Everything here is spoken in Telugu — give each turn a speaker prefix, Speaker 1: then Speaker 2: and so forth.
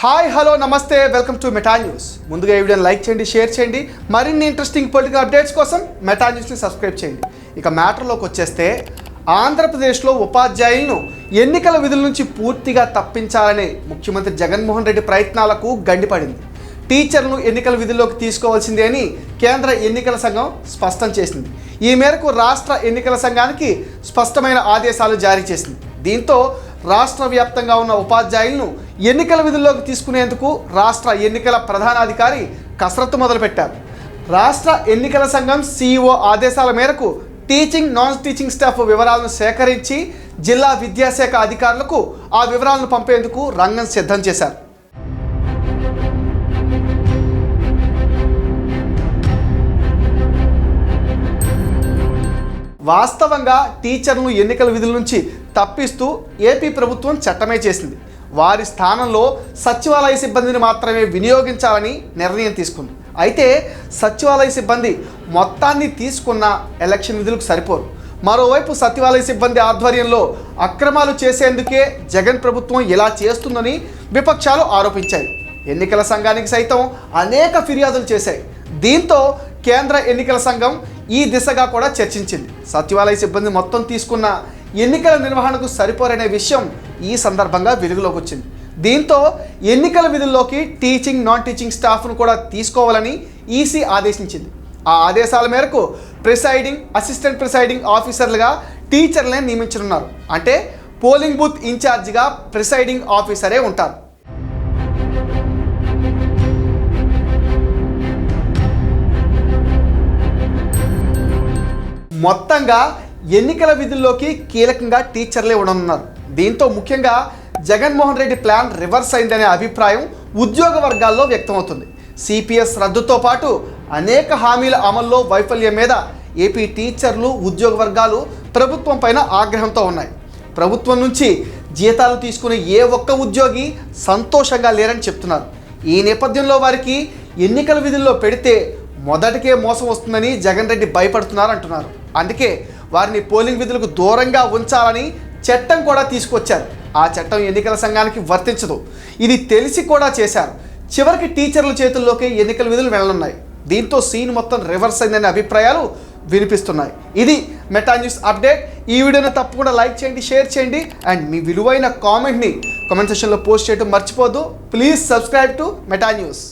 Speaker 1: హాయ్ హలో నమస్తే వెల్కమ్ టు మెటా న్యూస్. ముందుగా ఈ వీడియోని లైక్ చేయండి షేర్ చేయండి. మరిన్ని ఇంట్రెస్టింగ్ పొలిటికల్ అప్డేట్స్ కోసం మెటా న్యూస్ని సబ్స్క్రైబ్ చేయండి. ఇక మ్యాటర్లోకి వచ్చేస్తే ఆంధ్రప్రదేశ్లో ఉపాధ్యాయులను ఎన్నికల విధుల నుంచి పూర్తిగా తప్పించాలనే ముఖ్యమంత్రి జగన్మోహన్ రెడ్డి ప్రయత్నాలకు గండిపడింది. టీచర్లను ఎన్నికల విధుల్లోకి తీసుకోవాల్సిందే అని కేంద్ర ఎన్నికల సంఘం స్పష్టం చేసింది. ఈ మేరకు రాష్ట్ర ఎన్నికల సంఘానికి స్పష్టమైన ఆదేశాలు జారీ చేసింది. దీంతో రాష్ట్ర వ్యాప్తంగా ఉన్న ఉపాధ్యాయులను ఎన్నికల విధుల్లోకి తీసుకునేందుకు రాష్ట్ర ఎన్నికల ప్రధానాధికారి కసరత్తు మొదలుపెట్టారు. రాష్ట్ర ఎన్నికల సంఘం సీఈఓ ఆదేశాల మేరకు టీచింగ్ నాన్ టీచింగ్ స్టాఫ్ వివరాలను సేకరించి జిల్లా విద్యాశాఖ అధికారులకు ఆ వివరాలను పంపేందుకు రంగం సిద్ధం చేశారు. వాస్తవంగా టీచర్లను ఎన్నికల విధుల నుంచి తప్పిస్తూ ఏపీ ప్రభుత్వం చట్టమే చేసింది. వారి స్థానంలో సచివాలయ సిబ్బందిని మాత్రమే వినియోగించాలని నిర్ణయం తీసుకుంది. అయితే సచివాలయ సిబ్బంది మొత్తాన్ని తీసుకున్న ఎలక్షన్ విధులకు సరిపోరు. మరోవైపు సచివాలయ సిబ్బంది ఆధ్వర్యంలో అక్రమాలు చేసేందుకే జగన్ ప్రభుత్వం ఇలా చేస్తుందని విపక్షాలు ఆరోపించాయి. ఎన్నికల సంఘానికి సైతం అనేక ఫిర్యాదులు చేశాయి. దీంతో కేంద్ర ఎన్నికల సంఘం ఈ దిశగా కూడా చర్చించింది. సచివాలయ సిబ్బంది మొత్తం తీసుకున్న ఎన్నికల నిర్వహణకు సరిపోరనే విషయం ఈ సందర్భంగా వెలుగులోకి వచ్చింది. దీంతో ఎన్నికల విధుల్లోకి టీచింగ్ నాన్ టీచింగ్ స్టాఫ్ను కూడా తీసుకోవాలని ఈసీ ఆదేశించింది. ఆ ఆదేశాల మేరకు ప్రిసైడింగ్ అసిస్టెంట్ ప్రిసైడింగ్ ఆఫీసర్లుగా టీచర్లే నియమించనున్నారు. అంటే పోలింగ్ బూత్ ఇన్ఛార్జిగా ప్రిసైడింగ్ ఆఫీసరే ఉంటారు. మొత్తంగా ఎన్నికల విధుల్లోకి కీలకంగా టీచర్లే ఉండనున్నారు. దీంతో ముఖ్యంగా జగన్మోహన్ రెడ్డి ప్లాన్ రివర్స్ అయిందనే అభిప్రాయం ఉద్యోగ వర్గాల్లో వ్యక్తమవుతుంది. సిపిఎస్ రద్దుతో పాటు అనేక హామీల అమల్లో వైఫల్యం మీద ఏపీ టీచర్లు ఉద్యోగ వర్గాలు ప్రభుత్వం పైన ఆగ్రహంతో ఉన్నాయి. ప్రభుత్వం నుంచి జీతాలు తీసుకునే ఏ ఒక్క ఉద్యోగి సంతోషంగా లేరని చెప్తున్నారు. ఈ నేపథ్యంలో వారికి ఎన్నికల విధుల్లో పెడితే మొదటికే మోసం వస్తుందని జగన్ రెడ్డి భయపడుతున్నారు అంటున్నారు. అందుకే వారిని పోలింగ్ విధులకు దూరంగా ఉంచాలని చట్టం కూడా తీసుకొచ్చారు. ఆ చట్టం ఎన్నికల సంఘానికి వర్తించదు. ఇది తెలిసి కూడా చేశారు. చివరికి టీచర్ల చేతుల్లోకి ఎన్నికల విధులు వెళ్ళనున్నాయి దీంతో సీన్ మొత్తం రివర్స్ అయిందనే అభిప్రాయాలు వినిపిస్తున్నాయి. ఇది మెటా న్యూస్ అప్డేట్. ఈ వీడియోని తప్పకుండా లైక్ చేయండి షేర్ చేయండి. అండ్ మీ విలువైన కామెంట్ని కామెంట్ సెక్షన్లో పోస్ట్ చేయడం మర్చిపోద్దు please subscribe to Meta news.